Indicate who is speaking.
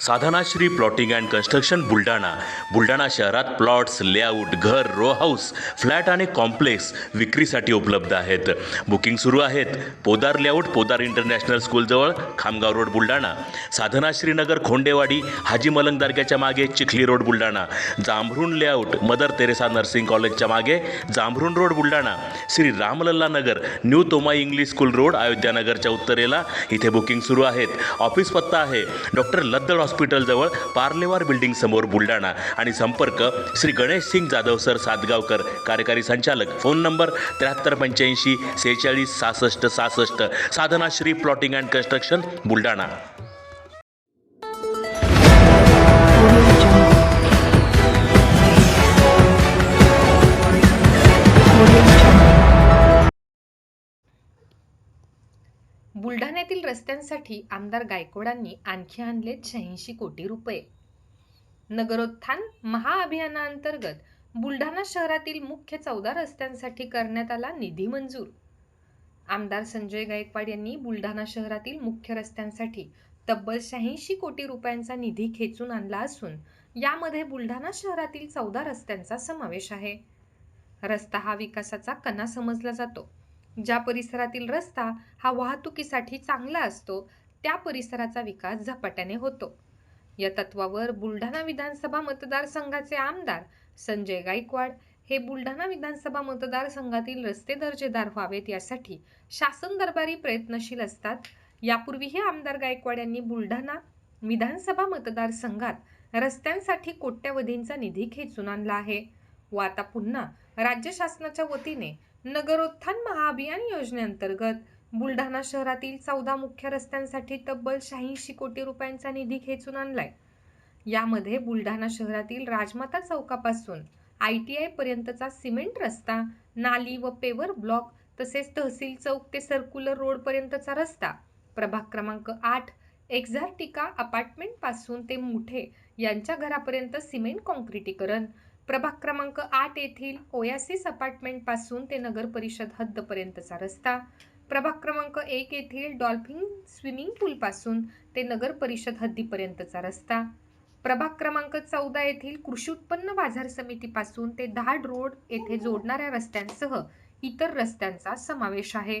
Speaker 1: Sadhanashri plotting and construction Buldhana. Buldhana शहरात plots layout घर row house flat आणि complex विक्रीसाठी उपलब्ध आहेत. बुकिंग सुरू आहेत. पोदार लेआउट पोदार इंटरनॅशनल स्कूलजवळ खामगाव रोड बुलढाणा. साधनाश्री नगर खोंडेवाडी हाजी मलंग दर्ग्याच्या मागे Chikhli road Buldhana. Jambhrun layout Mother Teresa nursing कॉलेजच्या मागे Jambhrun road Buldhana. Shri Ramlalla Nagar new Toma English school road अयोध्यानगरच्या उत्तरेला. इथे बुकिंग सुरू आहेत. ऑफिस पत्ता आहे. डॉक्टर लद्दड हॉस्पिटलजवळ पार्लेवार बिल्डिंग समोर बुलढाणा. आणि संपर्क श्री गणेश सिंग जाधव सर सातगावकर कार्यकारी संचालक. फोन नंबर त्र्याहत्तर पंच्याऐंशी सेहेचाळीस सहासष्ट सहासष्ट. Sadhana Shri plotting and construction Buldhana.
Speaker 2: बुलढाण्यातील रस्त्यांसाठी आमदार गायकवाडांनी आणखी आणले शहाऐंशी कोटी रुपये. नगरोत्थान महाअभियानाअंतर्गत बुलढाणा शहरातील मुख्य चौदा रस्त्यांसाठी करण्यात आला निधी मंजूर. आमदार संजय गायकवाड यांनी बुलढाणा शहरातील मुख्य रस्त्यांसाठी तब्बल शहाऐंशी कोटी रुपयांचा निधी खेचून आणला असून यामध्ये बुलढाणा शहरातील चौदा रस्त्यांचा समावेश आहे. रस्ता हा विकासाचा कणा समजला जातो. ज्या परिसरातील रस्ता हा वाहतुकीसाठी चांगला असतो त्या परिसराचा विकास झपाट्याने होतो. या तत्वावर बुलढाणा विधानसभा मतदारसंघाचे आमदार संजय गायकवाड हे बुलढाणा विधानसभा मतदारसंघातील रस्ते दर्जेदार व्हावेत यासाठी शासन दरबारी प्रयत्नशील असतात. यापूर्वीही आमदार गायकवाड यांनी बुलढाणा विधानसभा मतदारसंघात रस्त्यांसाठी कोट्यवधींचा निधी खेचून आणला आहे. व आता पुन्हा राज्य शासनाच्या वतीने नगरोत्थान महाअभियान योजनेअंतर्गत बुलढाणा शहरातील चौदा मुख्य रस्त्यांसाठी तब्बल शहाऐंशी कोटी रुपयांचा निधी खेचून आणलाय. यामध्ये बुलढाणा शहरातील राजमाता चौकापासून आय टी आय पर्यंतचा सिमेंट रस्ता नाली व पेवर ब्लॉक तसेच तहसील चौक ते सर्क्युलर रोडपर्यंतचा रस्ता प्रभाग क्रमांक आठ एक्झार्टिका अपार्टमेंटपासून ते मुठे यांच्या घरापर्यंत सिमेंट कॉन्क्रिटीकरण प्रभाग क्रमांक आठ येथील ओयासिस अपार्टमेंटपासून ते नगर परिषद हद्दपर्यंतचा रस्ता. प्रभाग क्रमांक एक येथील डॉल्फिन स्विमिंग पूलपासून ते नगर परिषद हद्दीपर्यंतचा रस्ता. प्रभाग क्रमांक चौदा येथील कृषी उत्पन्न बाजार समितीपासून ते दहाड रोड येथे जोडणाऱ्या रस्त्यांसह इतर रस्त्यांचा समावेश आहे.